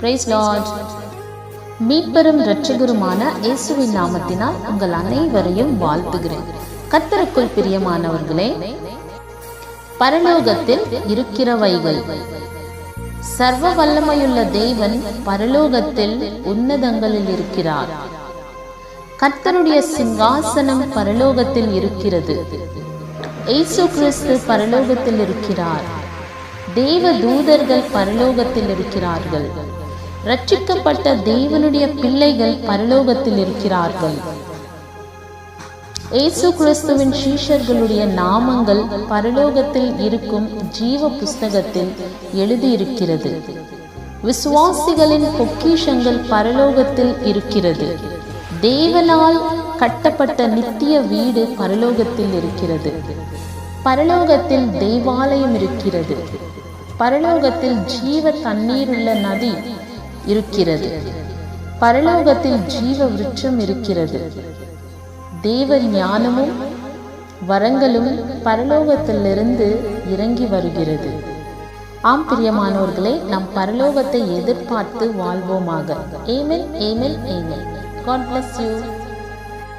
Price Lord மீட்பெரும் இரட்சகருமான இயேசுவின் நாமத்தினால் உங்கள் அனைவரையும் வாழ்த்துகிறேன். கத்தருக்குள் பிரியமானவர்களே பரலோகத்தில் இருக்கிறவைகள். சர்வ வல்லமையுள்ள தெய்வன் பரலோகத்தில் உன்னதங்களில் இருக்கிறார். கர்த்தருடைய சிங்காசனம் பரலோகத்தில் இருக்கிறது. ஏசு கிறிஸ்து பரலோகத்தில் இருக்கிறார். தேவ தூதர்கள் பரலோகத்தில் இருக்கிறார்கள். ரட்சிக்கப்பட்ட தேவனுடைய பிள்ளைகள் பரலோகத்தில் இருக்கிறார்கள். இயேசு கிறிஸ்துவின் சீஷர்களுடைய நாமங்கள் பரலோகத்தில் இருக்கும் ஜீவ புஸ்தகத்தில் எழுதியிருக்கிறது. விசுவாசிகளின் பொக்கிஷங்கள் பரலோகத்தில் இருக்கிறது. தேவனால் கட்டப்பட்ட நித்திய வீடு பரலோகத்தில் இருக்கிறது. பரலோகத்தில் தெய்வாலயம் இருக்கிறது. பரலோகத்தில் ஜீவ தண்ணீருள்ள நதி இருக்கிறது. பரலோகத்தில் ஜீவ விருட்சம் இருக்கிறது. தேவ ஞானமும் வரங்களும் பரலோகத்திலிருந்து இறங்கி வருகிறது. ஆம் பிரியமானவர்களே நம் பரலோகத்தை எதிர்பார்த்து வாழ்வோமாக. Amen amen amen God bless you